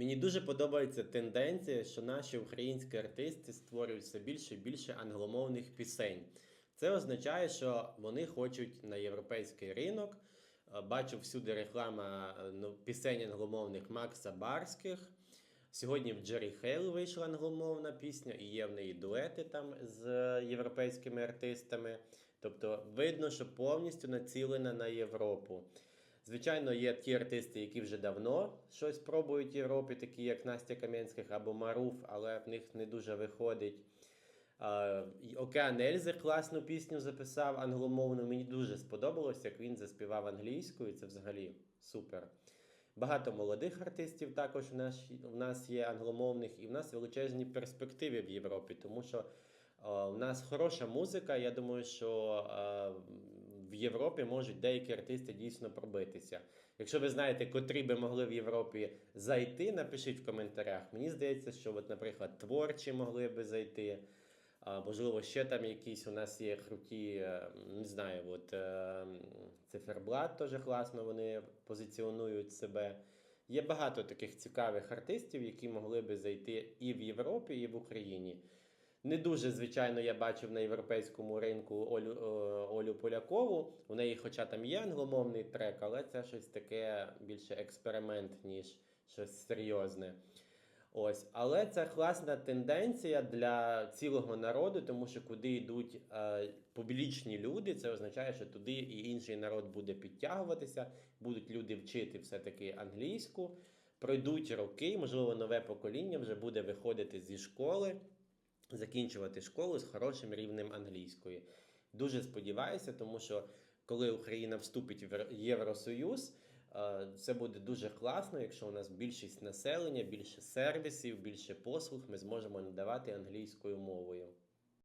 Мені дуже подобається тенденція, що наші українські артисти створюють все більше і більше англомовних пісень. Це означає, що вони хочуть на європейський ринок. Е, Бачу всюди реклама е, ну, пісень англомовних Макса Барських. Сьогодні в Джері Хейл вийшла англомовна пісня, і є в неї дуети там з європейськими артистами. Тобто видно, що повністю націлена на Європу. Звичайно, є ті артисти, які вже давно щось пробують в Європі, такі як Настя Кам'янських або Маруф, але в них не дуже виходить. Океан Ельзи класну пісню записав англомовну. Мені дуже сподобалось, як він заспівав англійською. Це взагалі супер. Багато молодих артистів також в нас, в нас є англомовних, і в нас величезні перспективи в Європі, тому що в нас хороша музика. Я думаю, що в Європі можуть деякі артисти дійсно пробитися. Якщо ви знаєте, котрі би могли в Європі зайти, напишіть в коментарях. Мені здається, що, от, наприклад, творчі могли би зайти. А, можливо, ще там якісь у нас є круті, е, не знаю, от е, циферблат теж класно, вони позиціонують себе. Є багато таких цікавих артистів, які могли би зайти і в Європі, і в Україні. Не дуже, звичайно, я бачив на європейському ринку Олю, Олю Полякову. У неї, хоча там є англомовний трек, але це щось таке більше експеримент, ніж щось серйозне. Ось, але це класна тенденція для цілого народу, тому що куди йдуть е, публічні люди, це означає, що туди і інший народ буде підтягуватися, будуть люди вчити все-таки англійську. Пройдуть роки, можливо, нове покоління вже буде виходити зі школи, закінчувати школу з хорошим рівнем англійської. Дуже сподіваюся, тому що коли Україна вступить в Євросоюз. Е, Це буде дуже класно, якщо у нас більшість населення, більше сервісів, більше послуг ми зможемо надавати англійською мовою.